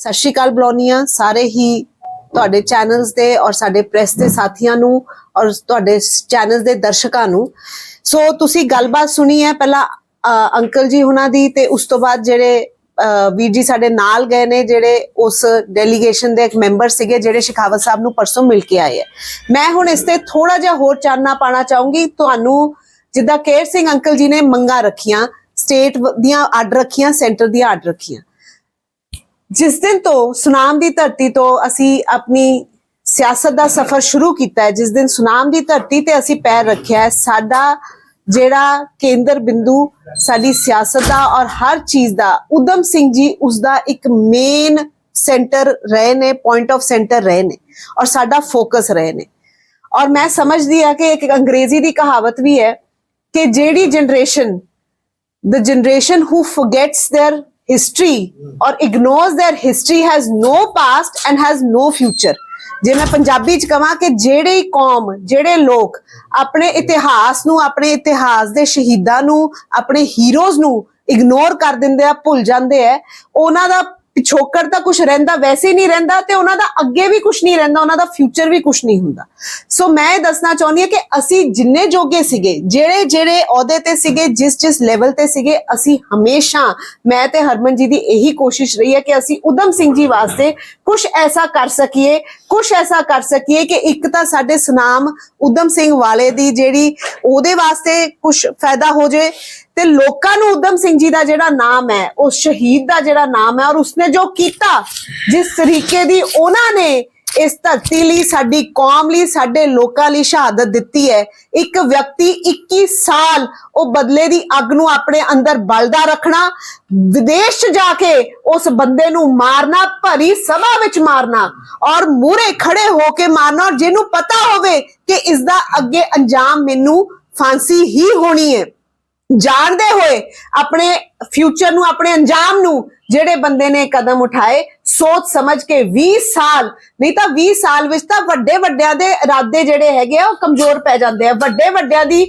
ਸਤਿ ਸ਼੍ਰੀ ਅਕਾਲ ਬਲੋਨੀਆਂ। ਸਾਰੇ ਹੀ ਤੁਹਾਡੇ ਚੈਨਲਸ ਦੇ ਔਰ ਸਾਡੇ ਪ੍ਰੈਸ ਦੇ ਸਾਥੀਆਂ ਨੂੰ ਔਰ ਤੁਹਾਡੇ ਚੈਨਲ ਦੇ ਦਰਸ਼ਕਾਂ ਨੂੰ। ਸੋ ਤੁਸੀਂ ਗੱਲਬਾਤ ਸੁਣੀ ਹੈ ਪਹਿਲਾਂ ਅੰਕਲ ਜੀ ਉਹਨਾਂ ਦੀ ਤੇ ਉਸ ਤੋਂ ਬਾਅਦ ਜਿਹੜੇ ਵੀਰ ਜੀ ਸਾਡੇ ਨਾਲ ਗਏ ਨੇ, ਜਿਹੜੇ ਉਸ ਡੈਲੀਗੇਸ਼ਨ ਦੇ ਇੱਕ ਮੈਂਬਰ ਸੀਗੇ, ਜਿਹੜੇ ਸ਼ਿਖਾਵਤ ਸਾਹਿਬ ਨੂੰ ਪਰਸੋਂ ਮਿਲ ਕੇ ਆਏ ਹੈ। ਮੈਂ ਹੁਣ ਇਸ ਤੇ ਥੋੜਾ ਜਿਹਾ ਹੋਰ ਚਾਨਣਾ ਪਾਣਾ ਚਾਹੂੰਗੀ। ਤੁਹਾਨੂੰ ਜਿੱਦਾਂ ਕੇਰ ਸਿੰਘ ਅੰਕਲ ਜੀ ਨੇ ਮੰਗਾ ਰੱਖੀਆਂ ਸਟੇਟ ਦੀਆਂ ਅੱਡ ਰੱਖੀਆਂ ਸੈਂਟਰ ਦੀਆਂ ਅੱਡ ਰੱਖੀਆਂ। ਜਿਸ ਦਿਨ ਤੋਂ ਸੁਨਾਮ ਦੀ ਧਰਤੀ ਤੋਂ ਅਸੀਂ ਆਪਣੀ ਸਿਆਸਤ ਦਾ ਸਫ਼ਰ ਸ਼ੁਰੂ ਕੀਤਾ ਹੈ, ਜਿਸ ਦਿਨ ਸੁਨਾਮ ਦੀ ਧਰਤੀ ਤੇ ਅਸੀਂ ਪੈਰ ਰੱਖਿਆ ਹੈ, ਸਾਡਾ ਜਿਹੜਾ ਕੇਂਦਰ ਬਿੰਦੂ, ਸਾਡੀ ਸਿਆਸਤ ਦਾ ਔਰ ਹਰ ਚੀਜ਼ ਦਾ ਉਦਮ ਸਿੰਘ ਜੀ ਉਸ ਦਾ ਇੱਕ ਮੇਨ ਸੈਂਟਰ ਰਹੇ ਨੇ ਪੁਆਇੰਟ ਆਫ ਸੈਂਟਰ ਰਹੇ ਨੇ ਔਰ ਸਾਡਾ ਫੋਕਸ ਰਹੇ ਨੇ। ਔਰ ਮੈਂ ਸਮਝਦੀ ਆ ਕਿ ਇੱਕ ਅੰਗਰੇਜ਼ੀ ਦੀ ਕਹਾਵਤ ਵੀ ਹੈ ਕਿ ਜਿਹੜੀ generation the generation who forgets their history or ignores their history has no past and has no future. ਜੇ ਮੈਂ ਪੰਜਾਬੀ ਚ ਕਹਾਂ ਕਿ ਜਿਹੜੇ ਕੌਮ, ਜਿਹੜੇ ਲੋਕ ਆਪਣੇ ਇਤਿਹਾਸ ਨੂੰ, ਆਪਣੇ ਇਤਿਹਾਸ ਦੇ ਸ਼ਹੀਦਾਂ ਨੂੰ, ਆਪਣੇ ਹੀਰੋਜ਼ ਨੂੰ ਇਗਨੋਰ ਕਰ ਦਿੰਦੇ ਆ, ਭੁੱਲ ਜਾਂਦੇ ਆ, ਉਹਨਾਂ ਦਾ ਪਿਛੋਕੜ ਤਾਂ ਕੁਝ ਰਹਿੰਦਾ, ਵੈਸੇ ਨਹੀਂ ਰਹਿੰਦਾ ਤੇ ਉਹਨਾਂ ਦਾ ਅੱਗੇ ਵੀ ਕੁਝ ਨਹੀਂ ਰਹਿੰਦਾ, ਉਹਨਾਂ ਦਾ ਫਿਊਚਰ ਵੀ ਕੁਝ ਨਹੀਂ ਹੁੰਦਾ। ਸੋ ਮੈਂ ਇਹ ਦੱਸਣਾ ਚਾਹੁੰਦੀ ਹਾਂ ਕਿ ਅਸੀਂ ਜਿੰਨੇ ਜੋਗੇ ਸੀਗੇ, ਜਿਹੜੇ ਜਿਹੜੇ ਅਹੁਦੇ ਤੇ ਸੀਗੇ, ਜਿਸ ਜਿਸ ਲੈਵਲ ਤੇ ਸੀਗੇ, ਅਸੀਂ ਹਮੇਸ਼ਾ ਮੈਂ ਤੇ ਹਰਮਨ ਜੀ ਦੀ ਇਹੀ ਕੋਸ਼ਿਸ਼ ਰਹੀ ਹੈ ਕਿ ਅਸੀਂ ਉਦਮ ਸਿੰਘ ਜੀ ਵਾਸਤੇ ਕੁਝ ਐਸਾ ਕਰ ਸਕੀਏ ਕੁਝ ਐਸਾ ਕਰ ਸਕੀਏ ਕਿ ਇੱਕ ਤਾਂ ਸਾਡੇ ਸੁਨਾਮ ਉਦਮ ਸਿੰਘ ਵਾਲੇ ਦੀ ਜਿਹੜੀ ਉਹਦੇ ਵਾਸਤੇ ਕੁਝ ਫਾਇਦਾ ਹੋ ਜੇ ਤੇ ਲੋਕਾਂ ਨੂੰ ਉਦਮ ਸਿੰਘ ਜੀ ਦਾ ਜਿਹੜਾ ਨਾਮ ਹੈ, ਉਹ ਸ਼ਹੀਦ ਦਾ ਜਿਹੜਾ ਨਾਮ ਹੈ ਔਰ ਉਸਨੇ ਜੋ ਕੀਤਾ, ਜਿਸ ਤਰੀਕੇ ਦੀ ਉਹਨਾਂ ਨੇ ਇਸ ਧਰਤੀ ਲਈ, ਸਾਡੀ ਕੌਮ ਲਈ, ਸਾਡੇ ਲੋਕਾਂ ਲਈ ਸ਼ਹਾਦਤ ਦਿੱਤੀ ਹੈ। ਇੱਕ ਵਿਅਕਤੀ 21 ਸਾਲ ਉਹ ਬਦਲੇ ਦੀ ਅੱਗ ਨੂੰ ਆਪਣੇ ਅੰਦਰ ਬਲਦਾ ਰੱਖਣਾ, ਵਿਦੇਸ਼ 'ਚ ਜਾ ਕੇ ਉਸ ਬੰਦੇ ਨੂੰ ਮਾਰਨਾ, ਭਰੀ ਸਭਾ ਵਿੱਚ ਮਾਰਨਾ ਔਰ ਮੂਰੇ ਖੜੇ ਹੋ ਕੇ ਮਾਰਨਾ ਔਰ ਜਿਹਨੂੰ ਪਤਾ ਹੋਵੇ ਕਿ ਇਸ ਦਾ ਅੱਗੇ ਅੰਜਾਮ ਮੈਨੂੰ ਫਾਂਸੀ ਹੀ ਹੋਣੀ ਹੈ। ਜਾਣਦੇ ਹੋਏ ਆਪਣੇ ਫਿਊਚਰ ਨੂੰ, ਆਪਣੇ ਅੰਜਾਮ ਨੂੰ ਜਿਹੜੇ ਬੰਦੇ ਨੇ ਕਦਮ ਉਠਾਏ, ਸੋਚ ਸਮਝ ਕੇ 20 ਸਾਲ, ਨਹੀਂ ਤਾਂ 20 ਸਾਲ ਵਿੱਚ ਤਾਂ ਵੱਡੇ ਵੱਡਿਆਂ ਦੇ ਇਰਾਦੇ ਜਿਹੜੇ ਹੈਗੇ ਆ, ਉਹ ਕਮਜ਼ੋਰ ਪੈ ਜਾਂਦੇ ਆ। ਵੱਡੇ ਵੱਡਿਆਂ ਦੀ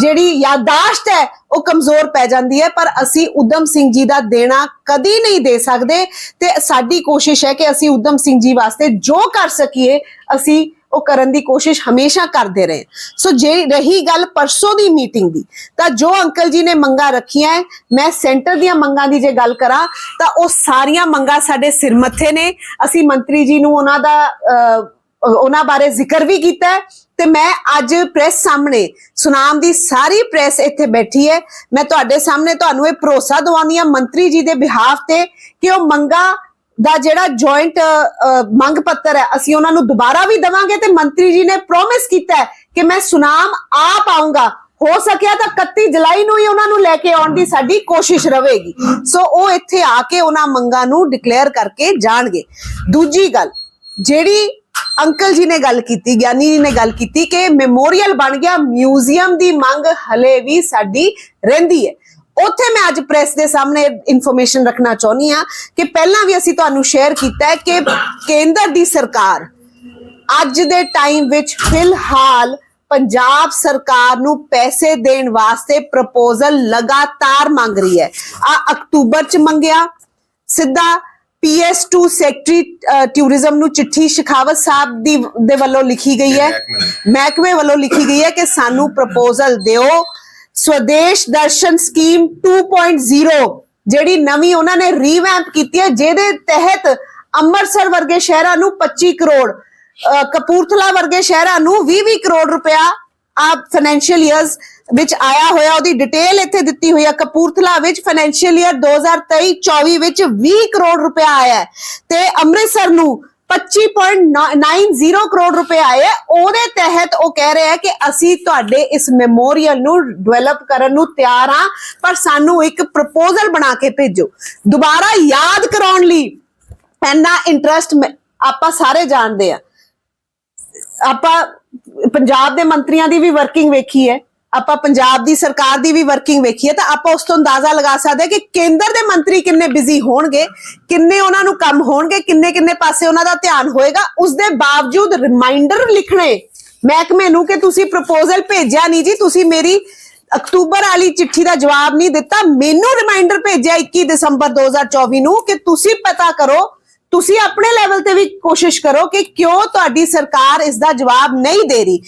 ਜਿਹੜੀ ਯਾਦਾਸ਼ਤ ਹੈ, ਉਹ ਕਮਜ਼ੋਰ ਪੈ ਜਾਂਦੀ ਹੈ। ਪਰ ਅਸੀਂ ਉਦਮ ਸਿੰਘ ਜੀ ਦਾ ਦੇਣਾ ਕਦੀ ਨਹੀਂ ਦੇ ਸਕਦੇ ਤੇ ਸਾਡੀ ਕੋਸ਼ਿਸ਼ ਹੈ ਕਿ ਅਸੀਂ ਉਦਮ ਸਿੰਘ ਜੀ ਵਾਸਤੇ ਜੋ ਕਰ ਸਕੀਏ, ਅਸੀਂ ਉਹ ਕਰਨ ਦੀ ਕੋਸ਼ਿਸ਼ ਹਮੇਸ਼ਾ ਕਰਦੇ ਰਹੇ। ਸੋ ਜੇ ਰਹੀ ਗੱਲ ਪਰਸੋਂ ਦੀ ਮੀਟਿੰਗ ਦੀ ਤਾਂ ਜੋ ਅੰਕਲ ਜੀ ਨੇ ਮੰਗਾ ਰੱਖੀਆਂ ਹੈ, ਮੈਂ ਸੈਂਟਰ ਦੀਆਂ ਮੰਗਾਂ ਦੀ ਜੇ ਗੱਲ ਕਰਾਂ ਤਾਂ ਉਹ ਸਾਰੀਆਂ ਮੰਗਾਂ ਸਾਡੇ ਸਿਰ ਮੱਥੇ ਨੇ। ਅਸੀਂ ਮੰਤਰੀ ਜੀ ਨੂੰ ਉਹਨਾਂ ਦਾ ਅਹ, ਉਹਨਾਂ ਬਾਰੇ ਜ਼ਿਕਰ ਵੀ ਕੀਤਾ ਤੇ ਮੈਂ ਅੱਜ ਪ੍ਰੈਸ ਸਾਹਮਣੇ ਸੁਨਾਮ ਦੀ ਸਾਰੀ ਪ੍ਰੈਸ ਇੱਥੇ ਬੈਠੀ ਹੈ ਮੈਂ ਤੁਹਾਡੇ ਸਾਹਮਣੇ ਤੁਹਾਨੂੰ ਇਹ ਭਰੋਸਾ ਦਵਾਉਂਦੀ ਹਾਂ ਮੰਤਰੀ ਜੀ ਦੇ ਬਿਹਾਫ ਤੇ ਕਿ ਉਹ ਮੰਗਾ ਦਾ ਜਿਹੜਾ ਜੁਆਇੰਟ ਮੰਗ ਪੱਤਰ ਹੈ, ਅਸੀਂ ਉਹਨਾਂ ਨੂੰ ਦੁਬਾਰਾ ਵੀ ਦਵਾਂਗੇ ਤੇ ਮੰਤਰੀ ਜੀ ਨੇ ਪ੍ਰੋਮਿਸ ਕੀਤਾ ਹੈ ਕਿ ਮੈਂ ਸੁਨਾਮ ਆਪ ਆਉਂਗਾ ਹੋ ਸਕਿਆ ਤਾਂ 31 ਜੁਲਾਈ ਨੂੰ ਹੀ ਉਹਨਾਂ ਨੂੰ ਲੈ ਕੇ ਆਉਣ ਦੀ ਸਾਡੀ ਕੋਸ਼ਿਸ਼ ਰਹੇਗੀ। ਸੋ ਉਹ ਇੱਥੇ ਆ ਕੇ ਉਹਨਾਂ ਮੰਗਾਂ ਨੂੰ ਡਿਕਲੇਅਰ ਕਰਕੇ ਜਾਣਗੇ। ਦੂਜੀ ਗੱਲ, ਜਿਹੜੀ ਅੰਕਲ ਜੀ ਨੇ ਗੱਲ ਕੀਤੀ, ਗਿਆਨੀ ਜੀ ਨੇ ਗੱਲ ਕੀਤੀ ਕਿ ਮੈਮੋਰੀਅਲ ਬਣ ਗਿਆ ਮਿਊਜ਼ੀਅਮ ਦੀ ਮੰਗ ਹਲੇ ਵੀ ਸਾਡੀ ਰਹਿੰਦੀ ਹੈ। ਉੱਥੇ ਮੈਂ ਅੱਜ ਪ੍ਰੈਸ ਦੇ ਸਾਹਮਣੇ ਇਨਫੋਰਮੇਸ਼ਨ ਰੱਖਣਾ ਚਾਹੁੰਦੀ ਆ ਕਿ ਪਹਿਲਾਂ ਵੀ ਅਸੀਂ ਤੁਹਾਨੂੰ ਸ਼ੇਅਰ ਕੀਤਾ ਹੈ ਕਿ ਕੇਂਦਰ ਦੀ ਸਰਕਾਰ ਅੱਜ ਦੇ ਟਾਈਮ ਵਿੱਚ ਫਿਲਹਾਲ ਪੰਜਾਬ ਸਰਕਾਰ ਨੂੰ ਪੈਸੇ ਦੇਣ ਵਾਸਤੇ ਪ੍ਰਪੋਜ਼ਲ ਲਗਾਤਾਰ ਮੰਗ ਰਹੀ ਹੈ। ਆ ਅਕਤੂਬਰ ਚ ਮੰਗਿਆ। ਸਿੱਧਾ PS2 ਸੈਕਟਰੀ ਟੂਰਿਜ਼ਮ ਨੂੰ ਚਿੱਠੀ ਸ਼ਿਖਾਵਤ ਸਾਹਿਬ ਦੀ ਦੇ ਵੱਲੋਂ ਲਿਖੀ ਗਈ ਹੈ। ਮਹਿਕਮੇ ਵੱਲੋਂ ਲਿਖੀ ਗਈ ਹੈ ਕਿ ਸਾਨੂੰ ਪ੍ਰਪੋਜ਼ਲ ਦਿਓ। ਸਵਦੇਸ਼ ਦਰਸ਼ਨ ਸਕੀਮ 2.0 ਜਿਹੜੀ ਨਵੀਂ ਉਹਨਾਂ ਨੇ ਰੀਵੈਂਪ ਕੀਤੀ ਹੈ, ਜਿਹਦੇ ਤਹਿਤ ਅੰਮ੍ਰਿਤਸਰ ਵਰਗੇ ਸ਼ਹਿਰਾਂ ਨੂੰ 25 ਕਰੋੜ ਕਪੂਰਥਲਾ ਵਰਗੇ ਸ਼ਹਿਰਾਂ ਨੂੰ 20-20 ਕਰੋੜ ਰੁਪਇਆ ਆ ਫਾਈਨੈਂਸ਼ੀਅਲ ਇਅਰਸ ਵਿੱਚ ਆਇਆ ਹੋਇਆ, ਉਹਦੀ ਡਿਟੇਲ ਇੱਥੇ ਦਿੱਤੀ ਹੋਈ ਹੈ ਕਪੂਰਥਲਾ ਵਿੱਚ ਫਾਈਨੈਂਸ਼ੀਅਲ ਇਅਰ 2023-24 ਵਿੱਚ 20 ਕਰੋੜ ਰੁਪਇਆ ਆਇਆ ਹੈ। ਤੇ ਅੰਮ੍ਰਿਤਸਰ ਨੂੰ 25.90 ਕਰੋੜ ਰੁਪਏ ਆਏ। ਉਹਦੇ ਤਹਿਤ ਉਹ ਕਹਿ ਰਿਹਾ ਕਿ ਅਸੀਂ ਤੁਹਾਡੇ ਇਸ ਮੈਮੋਰੀਅਲ ਨੂੰ ਡਿਵੈਲਪ ਕਰਨ ਨੂੰ ਤਿਆਰ ਹਾਂ, ਪਰ ਸਾਨੂੰ ਇੱਕ ਪ੍ਰਪੋਜ਼ਲ ਬਣਾ ਕੇ ਭੇਜੋ। ਦੁਬਾਰਾ ਯਾਦ ਕਰਾਉਣ ਲਈ ਇੰਨਾ ਇੰਟਰਸਟ ਆਪਾਂ ਸਾਰੇ ਜਾਣਦੇ ਆ। ਆਪਾਂ ਪੰਜਾਬ ਦੇ ਮੰਤਰੀਆਂ ਦੀ ਵੀ ਵਰਕਿੰਗ ਵੇਖੀ ਹੈ। ਆਪਾਂ ਪੰਜਾਬ ਦੀ ਸਰਕਾਰ ਦੀ ਵੀ ਵਰਕਿੰਗ ਵੇਖੀਏ ਤਾਂ ਆਪਾਂ ਉਸ ਤੋਂ ਅੰਦਾਜ਼ਾ ਲਗਾ ਸਕਦੇ ਹਾਂ ਕਿ ਕੇਂਦਰ ਦੇ ਮੰਤਰੀ ਕਿੰਨੇ ਬਿਜ਼ੀ ਹੋਣਗੇ, ਕਿੰਨੇ ਉਹਨਾਂ ਨੂੰ ਕੰਮ ਹੋਣਗੇ ਕਿੰਨੇ ਕਿੰਨੇ ਪਾਸੇ ਉਹਨਾਂ ਦਾ ਧਿਆਨ ਹੋਏਗਾ, ਉਸ ਦੇ ਬਾਵਜੂਦ ਰਿਮਾਈਂਡਰ ਲਿਖਣੇ। ਮਹਿਕਮੇ ਨੂੰ ਕਿ ਤੁਸੀਂ ਪ੍ਰਪੋਜ਼ਲ ਭੇਜਿਆ ਨਹੀਂ ਜੀ, ਤੁਸੀਂ ਮੇਰੀ ਅਕਤੂਬਰ ਵਾਲੀ ਚਿੱਠੀ ਦਾ ਜਵਾਬ ਨਹੀਂ ਦਿੱਤਾ, ਮੈਨੂੰ ਰਿਮਾਈਂਡਰ ਭੇਜਿਆ 21 ਦਸੰਬਰ 2024 ਨੂੰ ਕਿ ਤੁਸੀਂ ਪਤਾ ਕਰੋ ਤੁਸੀਂ ਆਪਣੇ ਲੈਵਲ ਤੇ ਵੀ ਕੋਸ਼ਿਸ਼ ਕਰੋ ਕਿ ਕਿਉਂ ਤੁਹਾਡੀ ਸਰਕਾਰ ਇਸ ਦਾ ਜਵਾਬ ਨਹੀਂ ਦੇ ਰਹੀ।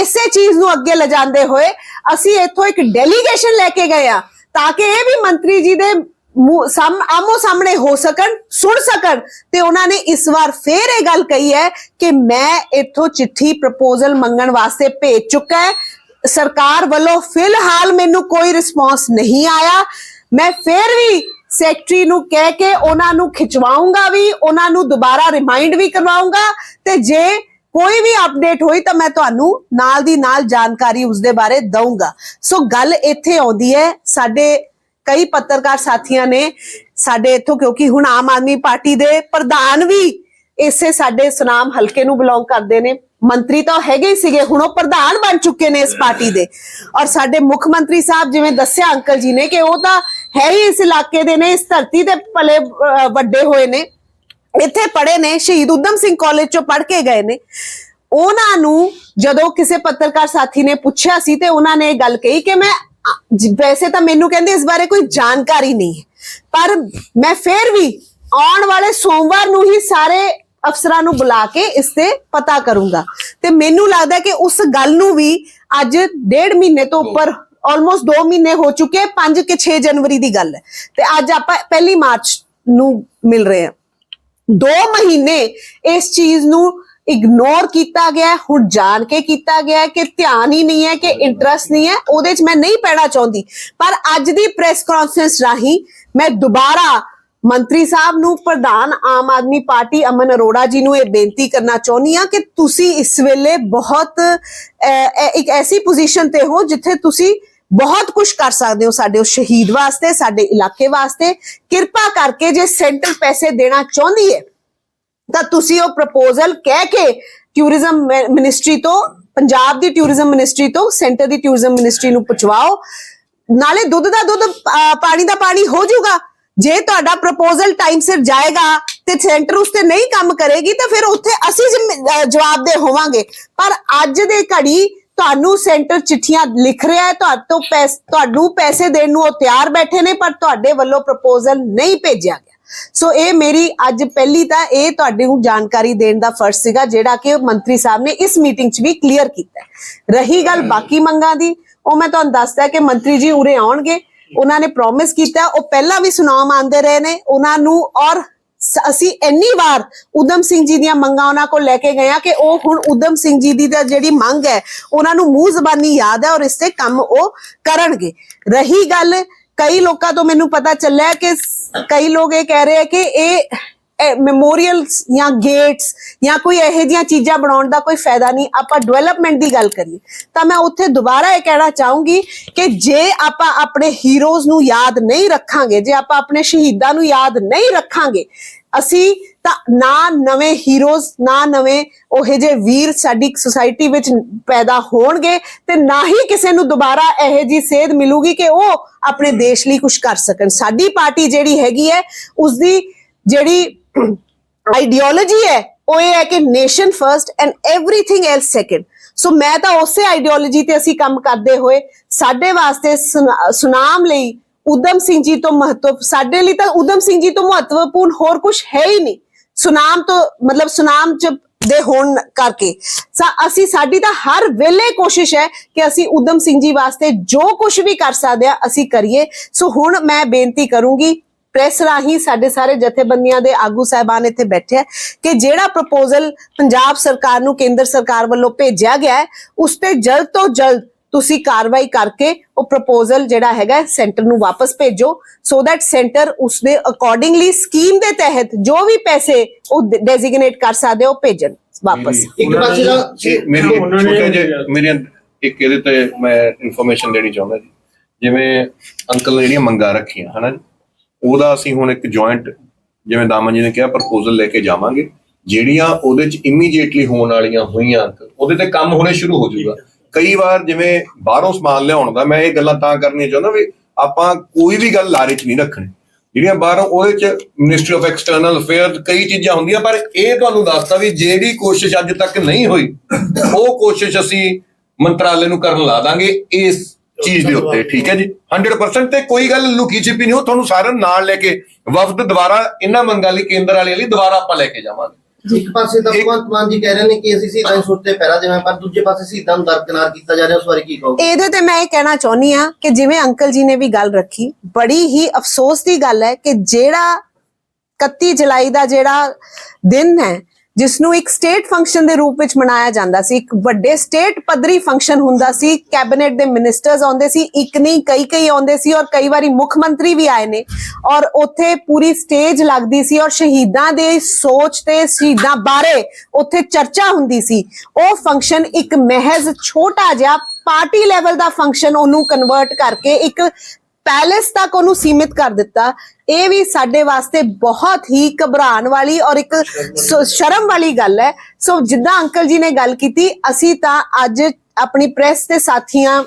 ਇਸੇ ਚੀਜ਼ ਨੂੰ ਅੱਗੇ ਲਿਜਾਂਦੇ ਹੋਏ ਅਸੀਂ ਇੱਥੋਂ ਇੱਕ ਡੈਲੀਗੇਸ਼ਨ ਲੈ ਕੇ ਗਏ ਆ ਤਾਂ ਕਿ ਇਹ ਵੀ ਮੰਤਰੀ ਜੀ ਦੇ ਆਮੋ ਸਾਹਮਣੇ ਹੋ ਸਕਣ, ਸੁਣ ਸਕਣ ਤੇ ਉਹਨਾਂ ਨੇ ਇਸ ਵਾਰ ਫੇਰ ਇਹ ਗੱਲ ਕਹੀ ਹੈ ਕਿ ਮੈਂ ਇੱਥੋਂ ਚਿੱਠੀ ਪ੍ਰਪੋਜ਼ਲ ਮੰਗਣ ਵਾਸਤੇ ਭੇਜ ਚੁੱਕਾ ਹੈ। ਸਰਕਾਰ ਵੱਲੋਂ ਫਿਲਹਾਲ ਮੈਨੂੰ ਕੋਈ ਰਿਸਪੌਂਸ ਨਹੀਂ ਆਇਆ। ਮੈਂ ਫੇਰ ਵੀ ਸੈਕਟਰੀ ਨੂੰ ਕਹਿ ਕੇ ਉਹਨਾਂ ਨੂੰ ਖਿਚਵਾਉਂਗਾ ਵੀ, ਉਹਨਾਂ ਨੂੰ ਦੁਬਾਰਾ ਰਿਮਾਈਂਡ ਵੀ ਕਰਵਾਉਂਗਾ ਤੇ ਜੇ ਕੋਈ ਵੀ ਅਪਡੇਟ ਹੋਈ ਤਾਂ ਮੈਂ ਤੁਹਾਨੂੰ ਨਾਲ ਦੀ ਨਾਲ ਜਾਣਕਾਰੀ ਉਸ ਦੇ ਬਾਰੇ ਦਊਂਗਾ। ਸੋ ਗੱਲ ਇੱਥੇ ਆਉਂਦੀ ਹੈ, ਸਾਡੇ ਕਈ ਪੱਤਰਕਾਰ ਸਾਥੀਆਂ ਨੇ ਸਾਡੇ ਇੱਥੋਂ, ਕਿਉਂਕਿ ਹੁਣ ਆਮ ਆਦਮੀ ਪਾਰਟੀ ਦੇ ਪ੍ਰਧਾਨ ਵੀ ਇਸੇ ਸਾਡੇ ਸੁਨਾਮ ਹਲਕੇ ਨੂੰ ਬਿਲੋਂਗ ਕਰਦੇ ਨੇ। ਮੰਤਰੀ ਤਾਂ ਹੈਗੇ ਹੀ ਸੀਗੇ, ਹੁਣ ਉਹ ਪ੍ਰਧਾਨ ਬਣ ਚੁੱਕੇ ਨੇ ਇਸ ਪਾਰਟੀ ਦੇ। ਔਰ ਸਾਡੇ ਮੁੱਖ ਮੰਤਰੀ ਸਾਹਿਬ ਜਿਵੇਂ ਦੱਸਿਆ ਅੰਕਲ ਜੀ ਨੇ ਕਿ ਉਹ ਤਾਂ ਹੈ ਹੀ ਇਸ ਇਲਾਕੇ ਦੇ ਨੇ, ਇਸ ਧਰਤੀ ਤੇ ਪਲੇ ਵੱਡੇ ਹੋਏ ਨੇ। ਇੱਥੇ ਪੜ੍ਹੇ ਨੇ, ਸ਼ਹੀਦ ਉਦਮ ਸਿੰਘ ਕਾਲਜ ਚੋਂ ਪੜ੍ਹ ਕੇ ਗਏ ਨੇ। ਉਹਨਾਂ ਨੂੰ ਜਦੋਂ ਕਿਸੇ ਪੱਤਰਕਾਰ ਸਾਥੀ ਨੇ ਪੁੱਛਿਆ ਸੀ ਤੇ ਉਹਨਾਂ ਨੇ ਇਹ ਗੱਲ ਕਹੀ ਕਿ ਮੈਂ ਵੈਸੇ ਤਾਂ ਮੈਨੂੰ ਕਹਿੰਦੇ ਇਸ ਬਾਰੇ ਕੋਈ ਜਾਣਕਾਰੀ ਨਹੀਂ ਹੈ। ਪਰ ਮੈਂ ਫੇਰ ਵੀ ਆਉਣ ਵਾਲੇ ਸੋਮਵਾਰ ਨੂੰ ਹੀ ਸਾਰੇ ਅਫਸਰਾਂ ਨੂੰ ਬੁਲਾ ਕੇ ਇਸ ਤੇ ਪਤਾ ਕਰੂੰਗਾ। ਤੇ ਮੈਨੂੰ ਲੱਗਦਾ ਕਿ ਉਸ ਗੱਲ ਨੂੰ ਵੀ ਅੱਜ ਡੇਢ ਮਹੀਨੇ ਤੋਂ ਉੱਪਰ ਆਲਮੋਸਟ 2 ਮਹੀਨੇ ਹੋ ਚੁੱਕੇ 5 ਕਿ 6 ਜਨਵਰੀ ਦੀ ਗੱਲ ਹੈ। ਤੇ ਅੱਜ ਆਪਾਂ ਪਹਿਲੀ ਮਾਰਚ ਨੂੰ ਮਿਲ ਰਹੇ ਹਾਂ। ਦੋ ਮਹੀਨੇ ਇਸ ਚੀਜ਼ ਨੂੰ ਇਗਨੋਰ ਕੀਤਾ ਗਿਆ, ਹੁਣ ਜਾਣ ਕੇ ਕੀਤਾ ਗਿਆ ਕਿ ਧਿਆਨ ਹੀ ਨਹੀਂ ਹੈ, ਕਿ ਇੰਟਰਸਟ ਨਹੀਂ ਹੈ, ਉਹਦੇ 'ਚ ਮੈਂ ਨਹੀਂ ਪੈਣਾ ਚਾਹੁੰਦੀ। ਪਰ ਅੱਜ ਦੀ ਪ੍ਰੈਸ ਕਾਨਫਰੰਸ ਰਾਹੀਂ ਮੈਂ ਦੁਬਾਰਾ ਮੰਤਰੀ ਸਾਹਿਬ ਨੂੰ, ਪ੍ਰਧਾਨ ਆਮ ਆਦਮੀ ਪਾਰਟੀ ਅਮਨ ਅਰੋੜਾ ਜੀ ਨੂੰ ਇਹ ਬੇਨਤੀ ਕਰਨਾ ਚਾਹੁੰਦੀ ਆ ਕਿ ਤੁਸੀਂ ਇਸ ਵੇਲੇ ਬਹੁਤ ਇੱਕ ਐਸੀ ਪੋਜੀਸ਼ਨ ਤੇ ਹੋ ਜਿੱਥੇ ਤੁਸੀਂ ਬਹੁਤ ਕੁਝ ਕਰ ਸਕਦੇ ਹੋ ਸਾਡੇ ਉਸ ਸ਼ਹੀਦ ਵਾਸਤੇ ਸਾਡੇ ਇਲਾਕੇ ਵਾਸਤੇ। ਕਿਰਪਾ ਕਰਕੇ ਜੇ ਸੈਂਟਰ ਪੈਸੇ ਦੇਣਾ ਚਾਹੁੰਦੀ ਹੈ ਤਾਂ ਤੁਸੀਂ ਉਹ ਪ੍ਰਪੋਜ਼ਲ ਕਹਿ ਕੇ ਟੂਰਿਜ਼ਮ ਮਿਨਿਸਟਰੀ ਤੋਂ ਪੰਜਾਬ ਦੀ ਟੂਰਿਜ਼ਮ ਮਿਨਿਸਟਰੀ ਤੋਂ ਸੈਂਟਰ ਦੀ ਟੂਰਿਜ਼ਮ ਮਿਨਿਸਟਰੀ ਨੂੰ ਪਹੁੰਚਵਾਓ ਨਾਲੇ ਦੁੱਧ ਦਾ ਦੁੱਧ ਅਹ, ਪਾਣੀ ਦਾ ਪਾਣੀ ਹੋ ਜਾਊਗਾ। ਜੇ ਤੁਹਾਡਾ ਪ੍ਰਪੋਜ਼ਲ ਟਾਈਮ ਸਿਰ ਜਾਏਗਾ ਤੇ ਸੈਂਟਰ ਉਸ ਤੇ ਨਹੀਂ ਕੰਮ ਕਰੇਗੀ ਤਾਂ ਫਿਰ ਉੱਥੇ ਅਸੀਂ ਜ਼ਿੰਮੇ- ਜਵਾਬਦੇਹ ਹੋਵਾਂਗੇ। ਪਰ ਅੱਜ ਦੇ ਘੜੀ ਤੁਹਾਨੂੰ ਸੈਂਟਰ ਚਿੱਠੀਆਂ ਲਿਖ ਰਿਹਾ ਹੈ ਤੁਹਾਤੋਂ ਪੈਸ ਤੁਹਾਨੂੰ ਪੈਸੇ ਦੇਣ ਨੂੰ ਉਹ ਤਿਆਰ ਬੈਠੇ ਨੇ ਪਰ ਤੁਹਾਡੇ ਵੱਲੋਂ ਪ੍ਰਪੋਜ਼ਲ ਨਹੀਂ ਭੇਜਿਆ ਗਿਆ ਸੋ ਇਹ ਮੇਰੀ ਅੱਜ ਪਹਿਲੀ ਤਾਂ ਇਹ ਤੁਹਾਡੇ ਨੂੰ ਜਾਣਕਾਰੀ ਦੇਣ ਦਾ ਫਰਜ਼ ਸੀਗਾ ਜਿਹੜਾ ਕਿ ਮੰਤਰੀ ਸਾਹਿਬ ਨੇ ਇਸ ਮੀਟਿੰਗ 'ਚ ਵੀ ਕਲੀਅਰ ਕੀਤਾ। ਰਹੀ ਗੱਲ ਬਾਕੀ ਮੰਗਾਂ ਦੀ ਉਹ ਮੈਂ ਤੁਹਾਨੂੰ ਦੱਸਦਾ ਕਿ ਮੰਤਰੀ ਜੀ ਉਰੇ ਆਉਣਗੇ ਉਹਨਾਂ ਨੇ ਪ੍ਰੋਮਿਸ ਕੀਤਾ ਉਹ ਪਹਿਲਾਂ ਵੀ ਸੁਨਾਮ ਆਂਦੇ ਰਹੇ ਨੇ ਉਹਨਾਂ ਨੂੰ ਔਰ ਅਸੀਂ ਇੰਨੀ ਵਾਰ ਉਦਮ ਸਿੰਘ ਜੀ ਦੀਆਂ ਮੰਗਾਂ ਉਹਨਾਂ ਕੋਲ ਲੈ ਕੇ ਗਏ ਆ ਕਿ ਉਹ ਹੁਣ ਉਦਮ ਸਿੰਘ ਜੀ ਦੀ ਜਿਹੜੀ ਮੰਗ ਹੈ, ਉਹਨਾਂ ਨੂੰ ਮੂੰਹ ਜ਼ਬਾਨੀ ਯਾਦ ਹੈ ਔਰ ਇਸ ਤੇ ਕੰਮ ਉਹ ਕਰਨਗੇ। ਰਹੀ ਗੱਲ, ਕਈ ਲੋਕਾਂ ਤੋਂ ਮੈਨੂੰ ਪਤਾ ਚੱਲਿਆ ਕਿ ਕਈ ਲੋਕ ਇਹ ਕਹਿ ਰਹੇ ਆ ਕਿ ਇਹ ਮੈਮੋਰੀਅਲਸ ਜਾਂ ਗੇਟਸ ਜਾਂ ਕੋਈ ਇਹੋ ਜਿਹੀਆਂ ਚੀਜ਼ਾਂ ਬਣਾਉਣ ਦਾ ਕੋਈ ਫਾਇਦਾ ਨਹੀਂ। ਆਪਾਂ ਡਿਵੈਲਪਮੈਂਟ ਦੀ ਗੱਲ ਕਰੀਏ ਤਾਂ ਮੈਂ ਉੱਥੇ ਦੁਬਾਰਾ ਇਹ ਕਹਿਣਾ ਚਾਹੂੰਗੀ ਕਿ ਜੇ ਆਪਾਂ ਆਪਣੇ ਹੀਰੋਜ਼ ਨੂੰ ਯਾਦ ਨਹੀਂ ਰੱਖਾਂਗੇ, ਜੇ ਆਪਾਂ ਆਪਣੇ ਸ਼ਹੀਦਾਂ ਨੂੰ ਯਾਦ ਨਹੀਂ ਰੱਖਾਂਗੇ, ਅਸੀਂ ਤਾਂ ਨਾ ਨਵੇਂ ਹੀਰੋਜ਼ ਨਾ ਨਵੇਂ ਉਹੇ ਜੇ ਵੀਰ ਸਾਡੀ ਸੁਸਾਇਟੀ ਵਿੱਚ ਪੈਦਾ ਹੋਣਗੇ ਤੇ ਨਾ ਹੀ ਕਿਸੇ ਨੂੰ ਦੁਬਾਰਾ ਇਹੋ ਜੀ ਸੇਧ ਮਿਲੂਗੀ ਕਿ ਉਹ ਆਪਣੇ ਦੇਸ਼ ਲਈ ਕੁਝ ਕਰ ਸਕਣ। ਸਾਡੀ ਪਾਰਟੀ ਜਿਹੜੀ ਹੈਗੀ ਹੈ ਉਸ ਦੀ ਜਿਹੜੀ ਆਈਡੀਓਲੋਜੀ ਹੈ, ਉਹ ਇਹ ਹੈ ਕਿ nation first and everything else second so ਮੈਂ ਤਾਂ ਉਸੇ ਆਈਡੀਓਲੋਜੀ ਤੇ ਅਸੀਂ ਕੰਮ ਕਰਦੇ ਹੋਏ, ਸਾਡੇ ਵਾਸਤੇ ਸੁਨਾ- ਸੁਨਾਮ ਲਈ ਉਦਮ ਸਿੰਘ ਜੀ ਤੋਂ ਮਹੱਤਵ, ਸਾਡੇ ਲਈ ਤਾਂ ਉਦਮ ਸਿੰਘ ਜੀ ਤੋਂ ਮਹੱਤਵਪੂਰਨ ਹੋਰ ਕੁਝ ਹੈ ਹੀ ਨਹੀਂ। ਸੁਨਾਮ ਤੋਂ, ਮਤਲਬ ਸੁਨਾਮ ਚ ਦੇ ਹੋਣ ਕਰਕੇ। ਅਸੀਂ, ਸਾਡੀ ਤਾਂ ਹਰ ਵੇਲੇ ਕੋਸ਼ਿਸ਼ ਹੈ ਕਿ ਅਸੀਂ ਉਦਮ ਸਿੰਘ ਜੀ ਵਾਸਤੇ ਜੋ ਕੁਝ ਵੀ ਕਰ ਸਕਦੇ ਆ ਅਸੀਂ ਕਰੀਏ। ਸੋ ਹੁਣ ਮੈਂ ਬੇਨਤੀ ਕਰੂੰਗੀ ਪ੍ਰੈਸ ਰਾਹੀਂ ਸਾਡੇ ਸਾਰੇ ਜਥੇਬੰਦੀਆਂ ਦੇ ਆਗੂ ਸਾਹਿਬਾਨ ਇੱਥੇ ਬੈਠੇ ਕਿ ਜਿਹੜਾ ਪ੍ਰਪੋਜ਼ਲ ਪੰਜਾਬ ਸਰਕਾਰ ਨੂੰ ਕੇਂਦਰ ਸਰਕਾਰ ਵੱਲੋਂ ਭੇਜਿਆ ਗਿਆ ਹੈ ਉਸ ਤੇ ਜਲਦ ਤੋਂ ਜਲਦ ਤੁਸੀਂ ਕਾਰਵਾਈ ਕਰਕੇ ਉਹ ਪ੍ਰਪੋਜ਼ਲ ਜਿਹੜਾ ਹੈਗਾ ਸੈਂਟਰ ਨੂੰ ਵਾਪਸ ਭੇਜੋ ਸੋ ਦੈਟ ਸੈਂਟਰ ਉਸ ਦੇ ਅਕੋਰਡਿੰਗਲੀ ਸਕੀਮ ਦੇ ਤਹਿਤ ਜੋ ਵੀ ਪੈਸੇ ਉਹ ਡੈਜ਼ਿਗਨੇਟ ਕਰ ਸਕਦੇ ਹੋ, ਉਹ ਭੇਜਣ ਵਾਪਸ। ਇੱਕ ਪਾਸੇ ਦਾ ਮੇਰੀ ਉਹਨਾਂ ਨੇ- ਛੋਟੇ ਜਿਹੇ ਮੇਰੀ ਇੱਕ ਇਹਦੇ ਤੇ ਮੈਂ ਇਨਫੋਰਮੇਸ਼ਨ ਦੇਣੀ ਚਾਹੁੰਦਾ ਜੀ। ਜਿਵੇਂ ਅੰਕਲ ਨੇ ਜਿਹੜੀਆਂ ਮੰਗਾਂ ਰੱਖੀਆਂ ਹਨਾ ਜੀ? ਉਹਦਾ ਅਸੀਂ ਹੁਣ ਇੱਕ ਜੁਆਇੰਟ ਜਿਵੇਂ ਦਾਮਨ ਜੀ ਨੇ ਕਿਹਾ ਪ੍ਰਪੋਜ਼ਲ ਲੈ ਕੇ ਜਾਵਾਂਗੇ। ਜਿਹੜੀਆਂ ਉਹਦੇ ਚ ਇਮੀਡੀਏਟਲੀ ਹੋਣ ਵਾਲੀਆਂ ਹੋਈਆਂ ਉਹਦੇ ਤੇ ਕੰਮ ਹੋਣੇ ਸ਼ੁਰੂ ਹੋ ਜਾਊਗਾ। ਕਈ ਵਾਰ ਜਿਵੇਂ ਬਾਹਰੋਂ ਸਮਾਨ ਲਿਆਉਣ ਦਾ ਮੈਂ ਇਹ ਗੱਲਾਂ ਤਾਂ ਕਰਨੀਆਂ ਚਾਹੁੰਦਾ ਵੀ ਆਪਾਂ ਕੋਈ ਵੀ ਗੱਲ ਲਾਰੇ 'ਚ ਨਹੀਂ ਰੱਖਣੀ। ਜਿਹੜੀਆਂ ਬਾਹਰੋਂ ਉਹਦੇ ਚ ਮਿਨਿਸਟਰੀ ਆਫ ਐਕਸਟਰਨਲ ਅਫੇਅਰ ਕਈ ਚੀਜ਼ਾਂ ਹੁੰਦੀਆਂ ਪਰ ਇਹ ਤੁਹਾਨੂੰ ਦੱਸਤਾ ਵੀ ਜਿਹੜੀ ਕੋਸ਼ਿਸ਼ ਅੱਜ ਤੱਕ ਨਹੀਂ ਹੋਈ ਉਹ ਕੋਸ਼ਿਸ਼ ਅਸੀਂ ਮੰਤਰਾਲੇ ਨੂੰ ਕਰਨ ਲਾ ਦਾਂਗੇ ਇਸ ਚੀਜ਼ ਦੇ ਉੱਤੇ ਠੀਕ ਹੈ ਜੀ। 100% ਤੇ ਕੋਈ ਗੱਲ ਲੁਕੀ ਛਿਪੀ ਨਹੀਂ ਉਹ ਤੁਹਾਨੂੰ ਸਾਰਿਆਂ ਨੂੰ ਨਾਲ ਲੈ ਕੇ ਵਫਦ ਦੁਬਾਰਾ ਇਹਨਾਂ ਮੰਗਾਂ ਲਈ ਕੇਂਦਰ ਵਾਲੇ ਲਈ ਦੁਬਾਰਾ ਆਪਾਂ ਲੈ ਕੇ ਜਾਵਾਂਗੇ। ਇੱਕ ਪਾਸੇ ਤਾਂ ਭਗਵੰਤ ਮਾਨ ਜੀ ਕਹਿ ਰਹੇ ਨੇ ਕਿ ਅਸੀਂ ਸ਼ਹੀਦਾਂ ਦੀ ਸੁਰਤੇ ਪਹਿਰਾ ਦੇਵਾਂ ਪਰ ਦੂਜੇ ਪਾਸੇ ਸ਼ਹੀਦਾਂ ਨੂੰ ਦਰਕਨਾਰ ਕੀਤਾ ਜਾ ਰਿਹਾ ਉਸ ਬਾਰੇ ਕੀ ਕਹੋਗੇ? ਇਹਦੇ ਤੇ ਮੈਂ ਇਹ ਕਹਿਣਾ ਚਾਹੁੰਦੀ ਆ ਕਿ ਜਿਵੇਂ ਅੰਕਲ ਜੀ ਨੇ ਵੀ ਗੱਲ ਰੱਖੀ ਬੜੀ ਹੀ ਅਫਸੋਸ ਦੀ ਗੱਲ ਹੈ ਕਿ ਜਿਹੜਾ 31 ਜੁਲਾਈ ਦਾ ਜਿਹੜਾ ਦਿਨ ਹੈ ਜਿਸ ਨੂੰ ਇੱਕ ਸਟੇਟ ਫੰਕਸ਼ਨ ਦੇ ਰੂਪ ਵਿੱਚ ਮਨਾਇਆ ਜਾਂਦਾ ਸੀ, ਇੱਕ ਵੱਡੇ ਸਟੇਟ ਪੱਧਰੀ ਫੰਕਸ਼ਨ ਹੁੰਦਾ ਸੀ ਕੈਬਨਿਟ ਦੇ ਮਿਨਿਸਟਰਸ ਆਉਂਦੇ ਸੀ, ਇੱਕ ਨਹੀਂ ਕਈ ਕਈ ਆਉਂਦੇ ਸੀ ਔਰ ਕਈ ਵਾਰੀ ਮੁੱਖ ਮੰਤਰੀ ਵੀ ਆਏ ਨੇ ਔਰ ਉੱਥੇ ਪੂਰੀ ਸਟੇਜ ਲੱਗਦੀ ਸੀ ਔਰ ਸ਼ਹੀਦਾਂ ਦੇ ਸੋਚ ਤੇ ਸ਼ਹੀਦਾਂ ਬਾਰੇ ਉੱਥੇ ਚਰਚਾ ਹੁੰਦੀ ਸੀ। ਉਹ ਫੰਕਸ਼ਨ ਇੱਕ ਮਹਿਜ਼ ਛੋਟਾ ਜਿਹਾ ਪਾਰਟੀ ਲੈਵਲ ਦਾ ਫੰਕਸ਼ਨ ਉਹਨੂੰ ਕਨਵਰਟ ਕਰਕੇ ਇੱਕ ਪੈਲੇਸ ਤੱਕ ਉਹਨੂੰ ਸੀਮਿਤ ਕਰ ਦਿੱਤਾ। ਇਹ ਵੀ ਸਾਡੇ ਵਾਸਤੇ ਬਹੁਤ ਹੀ ਘਬਰਾਉਣ ਵਾਲੀ ਔਰ ਇੱਕ ਸ਼ਰਮ ਵਾਲੀ ਗੱਲ ਹੈ। ਸੋ ਜਿੱਦਾਂ ਅੰਕਲ ਜੀ ਨੇ ਗੱਲ ਕੀਤੀ, ਅਸੀਂ ਤਾਂ ਅੱਜ ਆਪਣੀ ਪ੍ਰੈਸ ਦੇ ਸਾਥੀਆਂ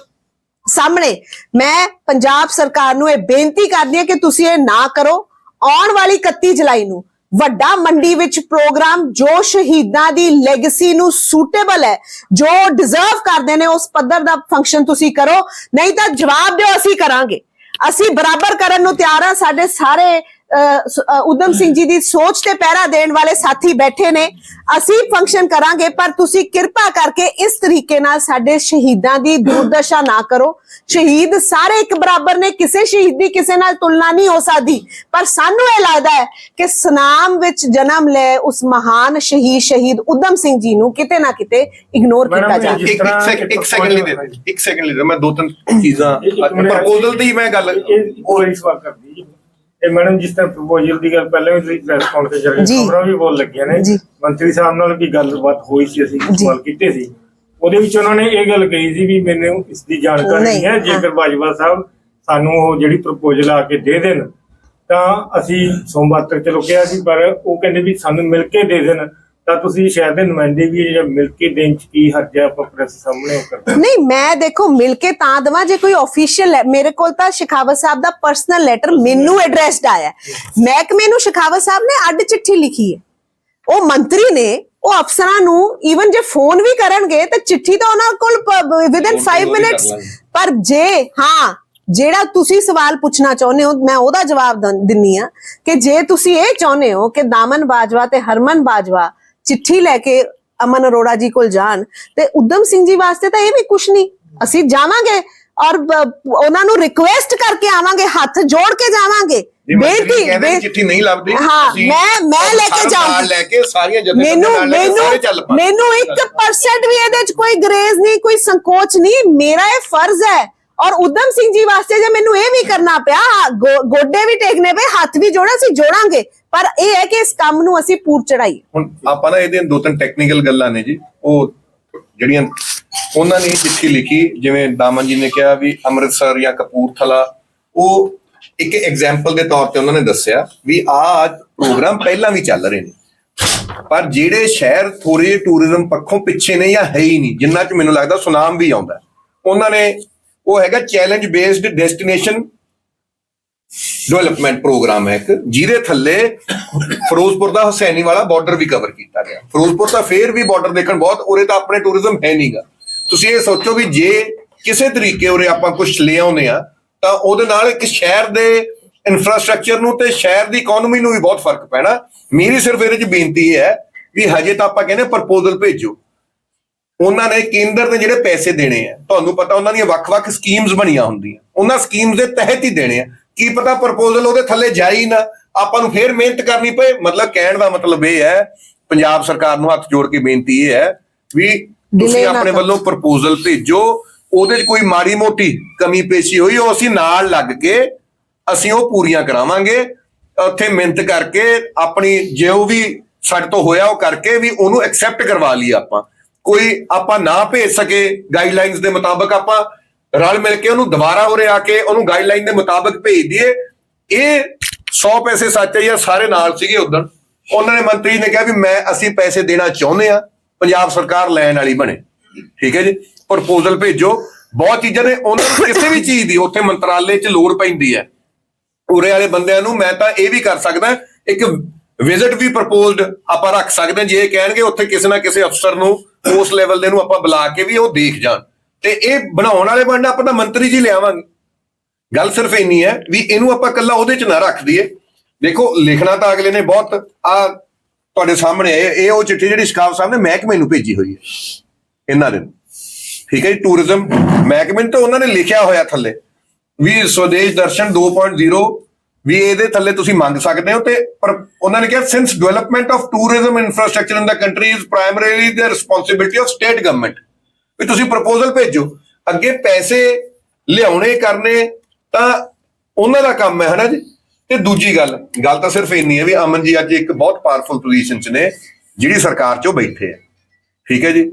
ਸਾਹਮਣੇ ਮੈਂ ਪੰਜਾਬ ਸਰਕਾਰ ਨੂੰ ਇਹ ਬੇਨਤੀ ਕਰਦੀ ਹਾਂ ਕਿ ਤੁਸੀਂ ਇਹ ਨਾ ਕਰੋ। ਆਉਣ ਵਾਲੀ 31 ਜੁਲਾਈ ਨੂੰ ਵੱਡਾ ਮੰਡੀ ਵਿੱਚ ਪ੍ਰੋਗਰਾਮ ਜੋ ਸ਼ਹੀਦਾਂ ਦੀ ਲੈਗੇਸੀ ਨੂੰ ਸੂਟੇਬਲ ਹੈ, ਜੋ ਡਿਜ਼ਰਵ ਕਰਦੇ ਨੇ, ਉਸ ਪੱਧਰ ਦਾ ਫੰਕਸ਼ਨ ਤੁਸੀਂ ਕਰੋ। ਨਹੀਂ ਤਾਂ ਜਵਾਬ ਦਿਓ, ਅਸੀਂ ਕਰਾਂਗੇ। ਅਸੀਂ ਬਰਾਬਰ ਕਰਨ ਨੂੰ ਤਿਆਰ ਹਾਂ ਸਾਡੇ ਸਾਰੇ ਉਦਮ ਸਿੰਘ ਜੀ ਦੀ ਸੋਚ ਤੇ ਪਹਿਰਾ ਦੇਣ ਵਾਲੇ ਸਾਥੀ ਬੈਠੇ ਨੇ ਅਸੀਂ ਫੰਕਸ਼ਨ ਕਰਾਂਗੇ ਪਰ ਤੁਸੀਂ ਕਿਰਪਾ ਕਰਕੇ ਇਸ ਤਰੀਕੇ ਨਾਲ ਸਾਡੇ ਸ਼ਹੀਦਾਂ ਦੀ ਦੁਰਦਸ਼ਾ ਨਾ ਕਰੋ ਸ਼ਹੀਦ ਸਾਰੇ ਇੱਕ ਬਰਾਬਰ ਨੇ ਕਿਸੇ ਸ਼ਹੀਦ ਦੀ ਕਿਸੇ ਨਾਲ ਤੁਲਨਾ ਨਹੀਂ ਹੋ ਸਕਦੀ ਪਰ ਸਾਨੂੰ ਇਹ ਲੱਗਦਾ ਹੈ ਕਿ ਸਨਾਮ ਵਿੱਚ ਜਨਮ ਲੈ ਉਸ ਮਹਾਨ ਸ਼ਹੀਦ ਸ਼ਹੀਦ ਉਦਮ ਸਿੰਘ ਜੀ ਨੂੰ ਕਿਤੇ ਨਾ ਕਿਤੇ ਇਗਨੋਰ ਕੀਤਾ ਜਾ ਜਿਸ ਇੱਕ ਇੱਕ ਤਰ੍ਹਾਂ ਸੈਕਿੰਡ ਇੱਕ ਇੱਕ ਸੈਕਿੰਡ ਲਈ ਦੇ। ਇੱਕ ਸੈਕਿੰਡ ਲਈ ਮੈਂ ਦੋ ਤਿੰਨ ਚੀਜ਼ਾਂ ਪ੍ਰਪੋਜ਼ਲ ਦੀ ਮੈਂ ਗੱਲ ਇਹ ਕੋਈ ਸਵਾਲ ਕਰਦੀ ਜੀ ਇਹ ਮੈਡਮ ਜਿਸ ਤਰ੍ਹਾਂ ਪ੍ਰਪੋਜ਼ਲ ਦੀ ਗੱਲ ਪਹਿਲਾਂ ਵੀ ਤੁਸੀਂ ਪ੍ਰੈਸ ਕਾਨਫਰੰਸ ਚ ਜੀ। ਖਬਰਾਂ ਵੀ ਬੋਲ ਲੱਗੀਆਂ ਨੇ ਜੀ। ਮੰਤਰੀ ਸਾਹਿਬ ਨਾਲ ਵੀ ਗੱਲਬਾਤ ਹੋਈ ਸੀ ਅਸੀਂ ਜੀ। ਸਵਾਲ ਕੀਤੇ ਸੀ ਉਹਦੇ ਵਿੱਚ ਉਹਨਾਂ ਨੇ ਇਹ ਗੱਲ ਕਹੀ ਸੀ ਵੀ ਮੈਨੂੰ ਇਸ ਦੀ ਜਾਣਕਾਰੀ ਨਹੀਂ, ਹਾਂ। ਜੇਕਰ ਬਾਜਵਾ ਸਾਹਿਬ ਸਾਨੂੰ ਉਹ ਜਿਹੜੀ ਪ੍ਰਪੋਜ਼ਲ ਆ ਕੇ ਦੇ ਦੇਣ ਤਾਂ ਅਸੀਂ ਸੋਮਵਾਰ ਤੱਕ ਚਲੋ ਕਿਹਾ ਸੀ ਪਰ ਉਹ ਕਹਿੰਦੇ ਵੀ ਸਾਨੂੰ ਮਿਲ ਕੇ ਦੇ ਦੇਣ ਤਾਂ ਤੁਸੀਂ ਸ਼ਾਇਦ ਦੇ ਨੁਮਾਇੰਦੇ ਵੀ ਇਹ ਮਿਲ ਕੇ ਦੇਣ ਚ ਕੀ ਹਰਜ ਹੈ ਆਪਾਂ ਪ੍ਰੈਸ ਸਾਹਮਣੇ ਉਹ ਕਰਦੇ ਨਹੀਂ ਮੈਂ ਦੇਖੋ ਮਿਲ ਕੇ ਤਾਂ ਦਵਾਂ ਜੇ ਕੋਈ ਆਫੀਸ਼ੀਅਲ ਮੇਰੇ ਕੋਲ ਤਾਂ ਸ਼ਿਖਾਵਤ ਸਾਹਿਬ ਦਾ ਪਰਸਨਲ ਲੈਟਰ ਮੈਨੂੰ ਐਡਰੈਸਡ ਆਇਆ ਹੈ। ਮਹਿਕਮੇ ਨੂੰ ਸ਼ਿਖਾਵਤ ਸਾਹਿਬ ਨੇ ਅੱਡ ਚਿੱਠੀ ਲਿਖੀ ਹੈ। ਉਹ ਮੰਤਰੀ ਨੇ ਉਹ ਅਫਸਰਾਂ ਨੂੰ ਈਵਨ ਜੇ ਫੋਨ ਵੀ ਕਰਨਗੇ ਤਾਂ ਚਿੱਠੀ ਤਾਂ ਉਹਨਾਂ ਕੋਲ ਵਿਦਨ 5 ਮਿੰਟਸ ਪਰ ਜੇ ਹਾਂ ਜਿਹੜਾ ਤੁਸੀਂ ਸਵਾਲ ਪੁੱਛਣਾ ਚਾਹੁੰਦੇ ਹੋ ਮੈਂ ਉਹਦਾ ਜਵਾਬ ਦਿੰਨੀ ਆ ਕਿ ਜੇ ਤੁਸੀਂ ਇਹ ਚਾਹੁੰਦੇ ਹੋ ਕਿ ਦਾਮਨ ਬਾਜਵਾ ਤੇ ਹਰਮਨ ਬਾਜਵਾ ਚਿੱਠੀ ਲੈ ਕੇ ਅਮਨ ਅਰੋੜਾ ਜੀ ਕੋਲ ਜਾਣ ਤੇ ਉਦਮ ਸਿੰਘ ਜੀ ਵਾਸਤੇ ਤਾਂ ਇਹ ਵੀ ਕੁਝ ਨਹੀਂ ਅਸੀਂ ਜਾਵਾਂਗੇ ਔਰ ਉਹਨਾਂ ਨੂੰ ਰਿਕੁਐਸਟ ਕਰਕੇ ਆਵਾਂਗੇ ਹੱਥ ਜੋੜ ਕੇ ਜਾਵਾਂਗੇ ਜੇ ਮੰਤਰੀ ਬੇਨਤੀ ਕਹਿੰਦੇ ਬੇ- ਚਿੱਠੀ ਨਹੀਂ ਲੱਭਦੀ ਹਾਂ, ਮੈਂ- ਮੈਂ ਲੈ ਕੇ ਜਾਊਂਗੀ। ਨਾਲ ਲੈ ਕੇ ਸਾਰੀਆਂ ਜਥੇਬੰਦੀਆਂ ਮੈਨੂੰ ਮੈਨੂੰ। ਮੈਨੂੰ 1% ਵੀ ਇਹਦੇ ਚ ਕੋਈ ਗਰੇਜ਼ ਨਹੀਂ ਕੋਈ ਸੰਕੋਚ ਨਹੀਂ ਮੇਰਾ ਇਹ ਫਰਜ਼ ਹੈ ਔਰ ਉਦਮ ਸਿੰਘ ਜੀ ਵਾਸਤੇ ਜੇ ਮੈਨੂੰ ਇਹ ਵੀ ਕਰਨਾ ਪਿਆ ਗੋਡੇ ਵੀ ਟੇਕਨੇ ਪਏ, ਹੱਥ ਵੀ ਜੋੜਾ ਸੀ ਜੋੜਾਂਗੇ। ਪਰ ਇਹ ਹੈ ਕਿ ਇਸ ਕੰਮ ਨੂੰ ਅਸੀਂ ਪੂਰ ਚੜਾਈਏ ਹੁਣ ਆਪਾਂ ਨਾ ਇਹਦੇ ਦੋ ਤਿੰਨ ਟੈਕਨੀਕਲ ਗੱਲਾਂ ਨੇ ਜੀ। ਉਹ ਜਿਹੜੀਆਂ ਉਹਨਾਂ ਨੇ ਚਿੱਠੀ ਲਿਖੀ, ਜਿਵੇਂ ਦਾਮਨ ਜੀ ਨੇ ਕਿਹਾ ਵੀ ਅੰਮ੍ਰਿਤਸਰ ਜਾਂ ਕਪੂਰਥਲਾ, ਉਹ ਇੱਕ ਐਗਜ਼ਾਮਪਲ ਦੇ ਤੌਰ ਤੇ ਉਹਨਾਂ ਨੇ ਦੱਸਿਆ ਵੀ ਆਹ ਪ੍ਰੋਗਰਾਮ ਪਹਿਲਾਂ ਵੀ ਚੱਲ ਰਹੇ ਨੇ। ਪਰ ਜਿਹੜੇ ਸ਼ਹਿਰ ਥੋੜੇ ਟੂਰਿਜ਼ਮ ਪੱਖੋਂ ਪਿੱਛੇ ਨੇ ਜਾਂ ਹੈ ਹੀ ਨਹੀਂ, ਜਿੰਨਾ ਚ ਮੈਨੂੰ ਲੱਗਦਾ ਸੁਨਾਮ ਵੀ ਆਉਂਦਾ। ਉਹਨਾਂ ਨੇ ਉਹ ਹੈਗਾ challenge based destination development programme ਹੈ ਇੱਕ, ਜਿਹਦੇ ਥੱਲੇ ਫਿਰੋਜ਼ਪੁਰ ਦਾ ਹੁਸੈਨੀ ਵਾਲਾ ਬਾਰਡਰ ਵੀ ਕਵਰ ਕੀਤਾ ਗਿਆ। ਫਿਰੋਜ਼ਪੁਰ ਤਾਂ ਫੇਰ ਵੀ ਬਾਰਡਰ ਦੇਖਣ ਬਹੁਤ, ਉਰੇ ਤਾਂ ਆਪਣੇ ਟੂਰਿਜ਼ਮ ਹੈ ਨਹੀਂਗਾ ਤੁਸੀਂ ਇਹ ਸੋਚੋ ਵੀ ਜੇ ਕਿਸੇ ਤਰੀਕੇ ਉਰੇ ਆਪਾਂ ਕੁਝ ਲੈ ਆਉਂਦੇ ਆ ਤਾਂ ਉਹਦੇ ਨਾਲ ਇੱਕ ਸ਼ਹਿਰ ਦੇ ਇਨਫਰਾਸਟ੍ਰਕਚਰ ਨੂੰ ਤੇ ਸ਼ਹਿਰ ਦੀ ਇਕਨੋਮੀ ਨੂੰ ਵੀ ਬਹੁਤ ਫ਼ਰਕ ਪੈਣਾ। ਮੇਰੀ ਸਿਰਫ ਇਹਦੇ 'ਚ ਬੇਨਤੀ ਇਹ ਹੈ ਵੀ ਹਜੇ ਤਾਂ ਆਪਾਂ ਕਹਿੰਦੇ ਪ੍ਰਪੋਜ਼ਲ ਭੇਜੋ। ਉਹਨਾਂ ਨੇ ਕੇਂਦਰ ਨੇ ਜਿਹੜੇ ਪੈਸੇ ਦੇਣੇ ਆ ਤੁਹਾਨੂੰ ਪਤਾ ਉਹਨਾਂ ਦੀਆਂ ਵੱਖ-ਵੱਖ ਸਕੀਮਸ ਬਣੀਆਂ ਹੁੰਦੀਆਂ। ਉਹਨਾਂ ਸਕੀਮਸ ਦੇ ਤਹਿਤ ਹੀ ਦੇਣੇ ਆ। ਕੀ ਪਤਾ ਪ੍ਰਪੋਜ਼ਲ ਉਹਦੇ ਥੱਲੇ ਜਾਈ ਹੀ ਨਾ। ਆਪਾਂ ਨੂੰ ਫੇਰ ਮਿਹਨਤ ਕਰਨੀ ਪਏ। ਮਤਲਬ ਕਹਿਣ ਦਾ ਮਤਲਬ ਇਹ ਹੈ ਪੰਜਾਬ ਸਰਕਾਰ ਨੂੰ ਹੱਥ ਜੋੜ ਕੇ ਬੇਨਤੀ ਇਹ ਹੈ ਵੀ ਤੁਸੀਂ ਆਪਣੇ। ਵੱਲੋਂ ਪ੍ਰਪੋਜ਼ਲ ਭੇਜੋ। ਉਹਦੇ 'ਚ ਕੋਈ ਮਾੜੀ ਮੋਟੀ ਕਮੀ ਪੇਸ਼ੀ ਹੋਈ ਉਹ ਅਸੀਂ ਨਾਲ ਲੱਗ ਕੇ ਅਸੀਂ ਉਹ ਪੂਰੀਆਂ ਕਰਾਵਾਂਗੇ। ਉੱਥੇ ਮਿਹਨਤ ਕਰਕੇ ਆਪਣੀ ਜੋ ਵੀ ਸਾਡੇ ਤੋਂ ਹੋਇਆ ਉਹ ਕਰਕੇ ਵੀ ਉਹਨੂੰ ਐਕਸੈਪਟ ਕਰਵਾ ਲਈ ਆਪਾਂ। ਕੋਈ ਆਪਾਂ ਨਾ ਭੇਜ ਸਕੇ ਗਾਈਡਲਾਈਨਸ ਦੇ ਮੁਤਾਬਕ ਆਪਾਂ ਰਲ ਮਿਲ ਕੇ ਉਹਨੂੰ ਦੁਬਾਰਾ ਉਰੇ ਆ ਕੇ ਉਹਨੂੰ ਗਾਈਡਲਾਈਨ ਦੇ ਮੁਤਾਬਕ ਭੇਜ ਦਈਏ। ਇਹ 100 ਪੈਸੇ ਸੱਚ ਹੈ ਯਾਰ ਸਾਰੇ ਨਾਲ ਸੀਗੇ ਉਦੋਂ ਉਹਨਾਂ ਨੇ ਮੰਤਰੀ ਨੇ ਕਿਹਾ ਵੀ ਮੈਂ ਅਸੀਂ ਪੈਸੇ ਦੇਣਾ ਚਾਹੁੰਦੇ ਆ ਪੰਜਾਬ ਸਰਕਾਰ ਲੈਣ ਵਾਲੀ ਬਣੇ। ਠੀਕ ਹੈ ਜੀ? ਪ੍ਰਪੋਜ਼ਲ ਭੇਜੋ। ਬਹੁਤ ਚੀਜ਼ਾਂ ਨੇ, ਉਹਨਾਂ ਨੂੰ ਕਿਸੇ ਵੀ ਚੀਜ਼ ਦੀ ਉੱਥੇ ਮੰਤਰਾਲੇ 'ਚ ਲੋੜ ਪੈਂਦੀ ਹੈ। ਉਰੇ ਵਾਲੇ ਬੰਦਿਆਂ ਨੂੰ ਮੈਂ ਤਾਂ ਇਹ ਵੀ ਕਰ ਸਕਦਾ, ਇੱਕ ਵਿਜ਼ਿਟ ਵੀ ਪ੍ਰਪੋਜ਼ਡ ਆਪਾਂ ਰੱਖ ਸਕਦੇ ਹਾਂ, ਜੇ ਇਹ ਕਹਿਣਗੇ ਉੱਥੇ ਕਿਸੇ ਨਾ ਕਿਸੇ ਅਫਸਰ ਨੂੰ ਉਸ ਲੈਵਲ ਦੇ ਨੂੰ ਆਪਾਂ ਬੁਲਾ ਕੇ ਵੀ ਉਹ ਦੇਖ ਜਾਣ। ਤੇ ਇਹ ਬਣਾਉਣ ਵਾਲੇ ਬਣਨਾ ਆਪਾਂ ਤਾਂ ਮੰਤਰੀ ਜੀ ਲਿਆਵਾਂਗੇ। ਗੱਲ ਸਿਰਫ ਇੰਨੀ ਹੈ ਵੀ ਇਹਨੂੰ ਆਪਾਂ ਕੱਲਾ ਉਹਦੇ ਚ ਨਾ ਰੱਖ ਦਈਏ। ਦੇਖੋ, ਲਿਖਣਾ ਤਾਂ ਅਗਲੇ ਨੇ ਬਹੁਤ, ਆ ਤੁਹਾਡੇ ਸਾਹਮਣੇ ਇਹ ਉਹ ਚਿੱਠੀ ਜਿਹੜੀ ਸ਼ਿਕਾਵ ਸਾਹਿਬ ਨੇ ਮਹਿਕਮੇ ਨੂੰ ਭੇਜੀ ਹੋਈ ਹੈ, ਇਹਨਾਂ ਦੇ। ਠੀਕ ਹੈ ਜੀ, ਟੂਰਿਜ਼ਮ ਮਹਿਕਮੇ ਨੇ ਤਾਂ ਉਹਨਾਂ ਨੇ ਲਿਖਿਆ ਹੋਇਆ ਥੱਲੇ। ਵੀ ਸਵਦੇਸ਼ ਦਰਸ਼ਨ 2.0 ਵੀ ਇਹਦੇ ਥੱਲੇ ਤੁਸੀਂ ਮੰਗ ਸਕਦੇ ਹੋ ਤੇ ਪਰ ਉਹਨਾਂ ਨੇ ਕਿਹਾ since development of tourism infrastructure in the country is primarily the responsibility of state government ਵੀ ਤੁਸੀਂ ਪ੍ਰਪੋਜ਼ਲ ਭੇਜੋ, ਅੱਗੇ ਪੈਸੇ ਲਿਆਉਣੇ, ਕਰਨੇ, ਤਾਂ ਉਹਨਾਂ ਦਾ ਕੰਮ ਹੈ, ਹਨਾ ਜੀ? ਤੇ ਦੂਜੀ ਗੱਲ ਗੱਲ ਤਾਂ ਸਿਰਫ ਇੰਨੀ ਹੈ ਵੀ ਅਮਨ ਜੀ ਅੱਜ ਇੱਕ ਬਹੁਤ ਪਾਵਰਫੁਲ ਪੋਜੀਸ਼ਨ 'ਚ ਨੇ, ਜਿਹੜੀ ਸਰਕਾਰ 'ਚੋਂ ਬੈਠੇ ਆ। ਠੀਕ ਹੈ ਜੀ?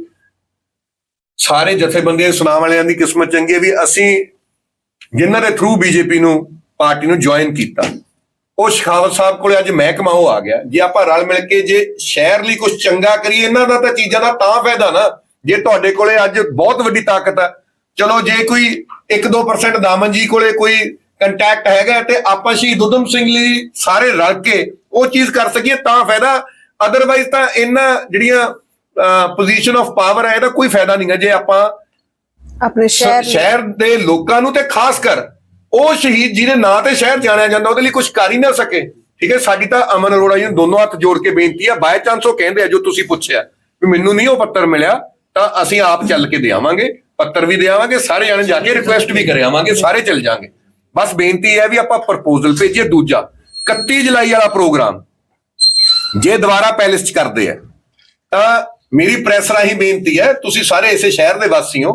ਸਾਰੇ ਜਥੇਬੰਦੀਆਂ ਸੁਨਾਮ ਵਾਲਿਆਂ ਦੀ ਕਿਸਮਤ ਚੰਗੀ ਹੈ ਵੀ ਅਸੀਂ ਜਿਨ੍ਹਾਂ ਦੇ ਥਰੂ ਬੀਜੇਪੀ ਨੂੰ ਪਾਰਟੀ ਨੂੰ ਜੁਆਇਨ ਕੀਤਾ। ਉਹ ਸ਼ਿਖਾਵਤ ਸਾਹਿਬ ਕੋਲੇ ਅੱਜ ਮਹਿਕਮਾ ਉਹ ਆ ਗਿਆ। ਜੇ ਆਪਾਂ ਰਲ ਮਿਲ ਕੇ ਜੇ ਸ਼ਹਿਰ ਲਈ ਕੁਝ ਚੰਗਾ ਕਰੀਏ ਇਹਨਾਂ ਦਾ ਤਾਂ ਚੀਜ਼ਾਂ ਦਾ ਤਾਂ ਫਾਇਦਾ ਨਾ। ਜੇ ਤੁਹਾਡੇ ਕੋਲੇ ਅੱਜ ਬਹੁਤ ਵੱਡੀ ਤਾਕਤ ਆ ਚਲੋ ਜੇ ਕੋਈ 1-2% ਦਾਮਨ ਜੀ ਕੋਲੇ ਕੋਈ ਕੰਟੈਕਟ ਹੈਗਾ ਤੇ ਆਪਾਂ ਸ਼ਹੀਦ ਉਦਮ ਸਿੰਘ ਲਈ ਸਾਰੇ ਰਲ ਕੇ ਉਹ ਚੀਜ਼ ਕਰ ਸਕੀਏ ਤਾਂ ਫਾਇਦਾ। ਅਦਰਵਾਈਜ਼ ਤਾਂ ਇਹਨਾਂ ਜਿਹੜੀਆਂ ਪੋਜੀਸ਼ਨ ਆਫ ਪਾਵਰ ਹੈ ਇਹਦਾ ਕੋਈ ਫਾਇਦਾ ਨਹੀਂ ਹੈ। ਜੇ ਆਪਾਂ ਆਪਣੇ ਸ਼ਹਿਰ ਦੇ ਲੋਕਾਂ ਨੂੰ ਤੇ ਖਾਸ ਕਰ ਉਹ ਸ਼ਹੀਦ ਜਿਹਦੇ ਨਾਂ ਤੇ ਸ਼ਹਿਰ ਜਾਣਿਆ ਜਾਂਦਾ, ਉਹਦੇ ਲਈ ਕੁਝ ਕਰ ਹੀ ਨਾ ਸਕੇ। ਠੀਕ ਹੈ, ਸਾਡੀ ਤਾਂ ਅਮਨ ਅਰੋੜਾ ਜੀ ਨੂੰ ਦੋਨੋਂ ਹੱਥ ਜੋੜ ਕੇ ਬੇਨਤੀ ਆ ਬਾਏ ਚਾਂਸ ਉਹ ਕਹਿੰਦੇ ਆ ਜੋ ਤੁਸੀਂ ਪੁੱਛਿਆ, ਵੀ ਮੈਨੂੰ ਨਹੀਂ ਉਹ ਪੱਤਰ ਮਿਲਿਆ, ਤਾਂ ਅਸੀਂ ਆਪ ਚੱਲ ਕੇ ਦੇਵਾਂਗੇ ਪੱਤਰ ਵੀ ਦੇਵਾਂਗੇ ਸਾਰੇ ਜਾਣੇ ਜਾ ਕੇ ਰਿਕੁਐਸਟ ਵੀ ਕਰੇ ਆਵਾਂਗੇ, ਸਾਰੇ ਚੱਲ ਜਾਾਂਗੇ। ਬਸ ਬੇਨਤੀ ਹੈ ਵੀ ਆਪਾਂ ਪ੍ਰਪੋਜ਼ਲ ਭੇਜੀਏ ਦੂਜਾ 31 ਜੁਲਾਈ ਵਾਲਾ ਪ੍ਰੋਗਰਾਮ, ਜੇ ਦੁਬਾਰਾ ਪੈਲਸ ਚ ਕਰਦੇ ਆ, ਤਾਂ ਮੇਰੀ ਪ੍ਰੈਸ ਰਾਹੀਂ ਬੇਨਤੀ ਹੈ, ਤੁਸੀਂ ਸਾਰੇ ਇਸੇ ਸ਼ਹਿਰ ਦੇ ਵਾਸੀ ਹੋ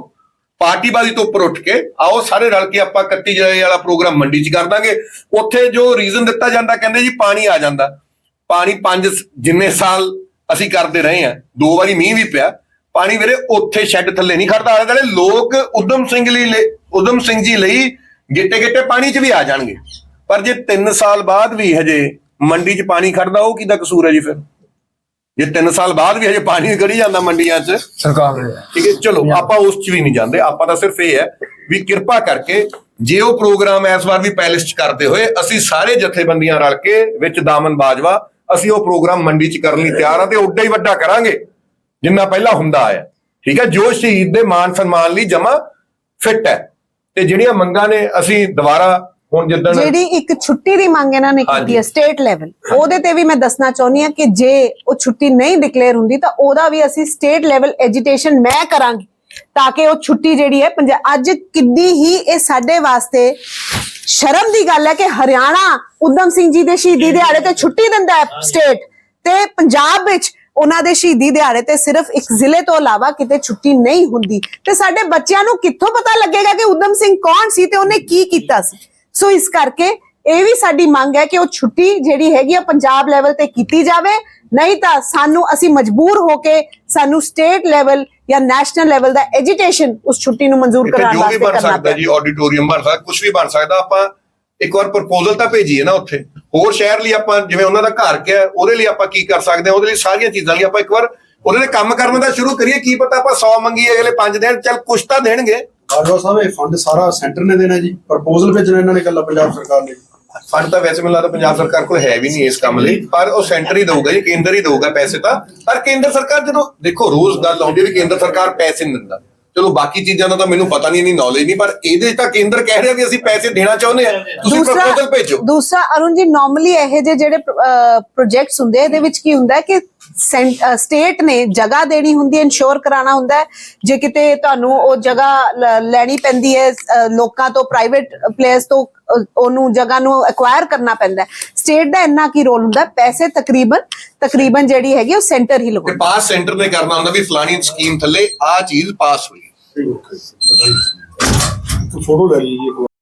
ਪਾਰਟੀਬਾਜ਼ੀ ਤੋਂ ਉੱਪਰ ਉੱਠ ਕੇ ਆਓ ਸਾਰੇ ਰਲ ਕੇ ਆਪਾਂ 31 ਜੁਲਾਈ ਵਾਲਾ ਪ੍ਰੋਗਰਾਮ ਮੰਡੀ 'ਚ ਕਰ ਦਾਂਗੇ। ਉੱਥੇ ਜੋ ਰੀਜ਼ਨ ਦਿੱਤਾ ਜਾਂਦਾ, ਕਹਿੰਦੇ ਜੀ ਪਾਣੀ ਆ ਜਾਂਦਾ। ਪਾਣੀ ਪੰਜ ਜਿੰਨੇ ਸਾਲ ਅਸੀਂ ਕਰਦੇ ਰਹੇ ਆ ਦੋ ਵਾਰੀ ਮੀਂਹ ਵੀ ਪਿਆ। ਪਾਣੀ ਵੀਰੇ ਉੱਥੇ ਸ਼ੈੱਡ ਥੱਲੇ ਨਹੀਂ ਖੜਦਾ, ਆਲੇ ਦੁਆਲੇ ਲੋਕ ਉਦਮ ਸਿੰਘ ਲਈ ਲਈ- ਉਦਮ ਸਿੰਘ ਜੀ ਲਈ ਗਿੱਟੇ ਗਿੱਟੇ ਪਾਣੀ 'ਚ ਵੀ ਆ ਜਾਣਗੇ। ਪਰ ਜੇ 3 ਸਾਲ ਬਾਅਦ ਵੀ ਹਜੇ ਮੰਡੀ 'ਚ ਪਾਣੀ ਖੜਦਾ, ਉਹ ਕਿਹਦਾ ਕਸੂਰ ਹੈ ਜੀ ਫਿਰ? ਜੇ 3 ਸਾਲ ਬਾਅਦ ਵੀ ਹਜੇ ਪਾਣੀ ਗੜੀ ਜਾਂਦਾ ਮੰਡੀਆਂ 'ਚ ਸਰਕਾਰ ਨੇ। ਠੀਕ ਹੈ ਚਲੋ ਆਪਾਂ ਉਸ 'ਚ ਵੀ ਨਹੀਂ ਜਾਂਦੇ। ਆਪਾਂ ਤਾਂ ਸਿਰਫ ਇਹ ਹੈ ਵੀ ਕਿਰਪਾ ਕਰਕੇ ਜੇ ਉਹ ਪ੍ਰੋਗਰਾਮ ਇਸ ਵਾਰ ਵੀ ਪੈਲਸ 'ਚ ਕਰਦੇ ਹੋਏ ਅਸੀਂ ਸਾਰੇ ਜਥੇਬੰਦੀਆਂ ਰਲ ਕੇ ਵਿੱਚ ਦਾਮਨ ਬਾਜਵਾ ਅਸੀਂ ਉਹ ਪ੍ਰੋਗਰਾਮ ਮੰਡੀ 'ਚ ਕਰਨ ਲਈ ਤਿਆਰ ਆ ਤੇ ਉੱਡਾ ਹੀ ਵੱਡਾ ਕਰਾਂਗੇ ਜਿੰਨਾ ਪਹਿਲਾਂ ਹੁੰਦਾ ਆਇਆ। ਠੀਕ ਹੈ ਜੋ ਸ਼ਹੀਦ ਦੇ ਮਾਨ ਸਨਮਾਨ ਲਈ ਜਮਾ ਫਿੱਟ ਹੈ। ਤੇ ਜਿਹੜੀਆਂ ਮੰਗਾਂ ਨੇ ਅਸੀਂ ਦੁਬਾਰਾ ਹੁਣ ਜਿੱਦਣ ਜਿਹੜੀ ਇੱਕ ਛੁੱਟੀ ਦੀ ਮੰਗ ਇਹਨਾਂ ਨੇ ਕੀਤੀ। ਹੈ ਸਟੇਟ ਲੈਵਲ ਉਹਦੇ ਤੇ ਵੀ ਮੈਂ ਦੱਸਣਾ ਚਾਹੁੰਦੀ ਹਾਂ ਕਿ ਜੇ ਉਹ ਛੁੱਟੀ ਨਹੀਂ ਡਿਕਲੇਅਰ ਹੁੰਦੀ ਤਾਂ ਉਹਦਾ ਵੀ ਅਸੀਂ ਸਟੇਟ ਲੈਵਲ ਐਜੀਟੇਸ਼ਨ ਮੈਂ ਕਰਾਂਗੀ ਤਾਂ ਕਿ ਉਹ ਛੁੱਟੀ ਜਿਹੜੀ ਹੈ ਪੰਜਾ- ਅੱਜ ਕਿੱਡੀ ਹੀ ਇਹ ਸਾਡੇ ਵਾਸਤੇ ਸ਼ਰਮ ਦੀ ਗੱਲ ਹੈ ਕਿ ਹਰਿਆਣਾ ਉਦਮ ਸਿੰਘ ਜੀ ਦੇ ਸ਼ਹੀਦੀ ਦਿਹਾੜੇ ਤੇ ਛੁੱਟੀ ਦਿੰਦਾ ਹੈ ਸਟੇਟ ਤੇ ਪੰਜਾਬ ਵਿੱਚ ਉਹਨਾਂ ਦੇ ਸ਼ਹੀਦੀ ਦਿਹਾੜੇ ਤੇ ਸਿਰਫ ਇੱਕ ਜ਼ਿਲ੍ਹੇ ਤੋਂ ਇਲਾਵਾ ਕਿਤੇ ਛੁੱਟੀ ਨਹੀਂ ਹੁੰਦੀ। ਤੇ ਸਾਡੇ ਬੱਚਿਆਂ ਨੂੰ ਕਿੱਥੋਂ ਪਤਾ ਲੱਗੇਗਾ ਕਿ ਉਦਮ ਸਿੰਘ ਕੌਣ ਸੀ ਤੇ ਉਹਨੇ ਕੀ ਕੀਤਾ ਸੀ? ਸੋ ਇਸ ਕਰਕੇ ਇਹ ਵੀ ਸਾਡੀ ਮੰਗ ਹੈ ਕਿ ਉਹ ਛੁੱਟੀ ਜਿਹੜੀ ਹੈਗੀ ਆ ਪੰਜਾਬ ਲੈਵਲ ਤੇ ਕੀਤੀ ਜਾਵੇ। ਨਹੀਂ ਤਾਂ ਸਾਨੂੰ ਅਸੀਂ ਮਜਬੂਰ ਹੋ ਕੇ ਸਾਨੂੰ ਸਟੇਟ ਲੈਵਲ ਜਾਂ ਨੈਸ਼ਨਲ ਲੈਵਲ ਦਾ ਐਜੀਟੇਸ਼ਨ ਉਸ ਛੁੱਟੀ ਨੂੰ ਮਨਜ਼ੂਰ ਕਰਾਉਣ ਵਾਸਤੇ ਕਰਨਾ ਸਕਦਾ ਜੀ ਆਡੀਟੋਰੀਅਮ ਬਣ ਸਕਦਾ ਕੁਝ ਵੀ ਬਣ ਸਕਦਾ ਆਪਾਂ ਇੱਕ ਵਾਰ ਪ੍ਰਪੋਜ਼ਲ ਤਾਂ ਭੇਜੀਏ ਨਾ ਉੱਥੇ। ਹੋਰ ਸ਼ਹਿਰ ਲਈ ਆਪਾਂ ਜਿਵੇਂ ਉਹਨਾਂ ਦਾ ਘਰ ਕਿਹਾ ਉਹਦੇ ਲਈ ਆਪਾਂ ਕੀ ਕਰ ਸਕਦੇ ਹਾਂ ਉਹਦੇ ਲਈ ਸਾਰੀਆਂ ਚੀਜ਼ਾਂ ਲਈ ਆਪਾਂ ਇੱਕ ਵਾਰ ਉਹਦੇ ਤੇ ਕੰਮ ਕਰਨ ਦਾ ਸ਼ੁਰੂ ਕਰੀਏ। ਕੀ ਪਤਾ ਆਪਾਂ 100 ਮੰਗੀਏ ਅਗਲੇ 5 ਦੇਣ ਚੱਲ ਕੁਛ ਤਾਂ ਦੇਣਗੇ। ਬਾਜਵਾ ਸਾਹਿਬ ਇਹ ਫੰਡ ਸਾਰਾ ਸੈਂਟਰ ਨੇ ਦੇਣਾ ਜੀ। ਪ੍ਰਪੋਜ਼ਲ ਭੇਜਣਾ ਇਹਨਾਂ ਨੇ ਕੱਲਾ ਪੰਜਾਬ ਸਰਕਾਰ ਨੇ। ਫੰਡ ਤਾਂ ਵੈਸੇ ਮੈਨੂੰ ਲੱਗਦਾ ਪੰਜਾਬ ਸਰਕਾਰ ਕੋਲ ਹੈ ਵੀ ਨਹੀਂ ਇਸ ਕੰਮ ਲਈ ਪਰ ਉਹ ਸੈਂਟਰ ਹੀ ਦਊਗਾ ਜੀ ਕੇਂਦਰ ਹੀ ਦਊਗਾ ਪੈਸੇ ਤਾਂ। ਪਰ ਕੇਂਦਰ ਸਰਕਾਰ ਜਦੋਂ ਦੇਖੋ ਰੋਜ਼ ਗੱਲ ਆਉਂਦੀ ਹੈ ਵੀ ਕੇਂਦਰ ਸਰਕਾਰ ਪੈਸੇ ਨਹੀਂ ਦਿੰਦਾ। ਚਲੋ ਬਾਕੀ ਚੀਜ਼ਾਂ ਦਾ ਤਾਂ ਮੈਨੂੰ ਪਤਾ ਨਹੀਂ ਨਹੀਂ ਨੌਲੇਜ ਨਹੀਂ ਪਰ ਇਹਦੇ ਤਾਂ ਕੇਂਦਰ ਕਹਿ ਰਿਹਾ ਵੀ ਅਸੀਂ ਪੈਸੇ ਦੇਣਾ ਚਾਹੁੰਦੇ ਆ ਤੁਸੀਂ ਪ੍ਰਪੋਜ਼ਲ ਭੇਜੋ। ਦੂਸਰਾ ਅਰੁਣ ਜੀ ਨਾਰਮਲੀ ਇਹ ਜਿਹੇ ਜਿਹੜੇ ਪ੍ਰੋਜੈਕਟਸ ਹੁੰਦੇ ਆ, ਇਹਦੇ ਵਿੱਚ ਕੀ ਹੁੰਦਾ ਕਿ ਸਟੇਟ ਨੇ ਜਗ੍ਹਾ ਦੇਣੀ ਹੁੰਦੀ ਹੈ ਇਨਸ਼ੋਰ ਕਰਾਉਣਾ ਹੁੰਦਾ ਹੈ ਜੇ ਕਿਤੇ ਤੁਹਾਨੂੰ ਉਹ ਜਗ੍ਹਾ ਲੈਣੀ ਪੈਂਦੀ ਹੈ ਲੋਕਾਂ ਤੋਂ ਪ੍ਰਾਈਵੇਟ ਪਲੇਅਰਸ ਤੋਂ ਉਹਨੂੰ ਜਗ੍ਹਾ ਨੂੰ ਐਕਵਾਇਰ ਕਰਨਾ ਪੈਂਦਾ ਸਟੇਟ ਦਾ ਇੰਨਾ ਕੀ ਰੋਲ ਹੁੰਦਾ? ਪੈਸੇ ਤਕਰੀਬਨ ਤਕਰੀਬਨ ਜਿਹੜੀ ਹੈਗੀ ਉਹ ਸੈਂਟਰ ਹੀ ਲਗਾਉਂਦਾ ਪਾਸ ਸੈਂਟਰ ਨੇ ਕਰਨਾ ਹੁੰਦਾ ਵੀ ਫਲਾਣੀ ਸਕੀਮ ਥੱਲੇ ਆ ਚੀਜ਼ ਪਾਸ ਹੋਈ ਫੋਟੋ ਲੈ ਲਈ ਜੀ ਇੱਕ ਵਾਰ।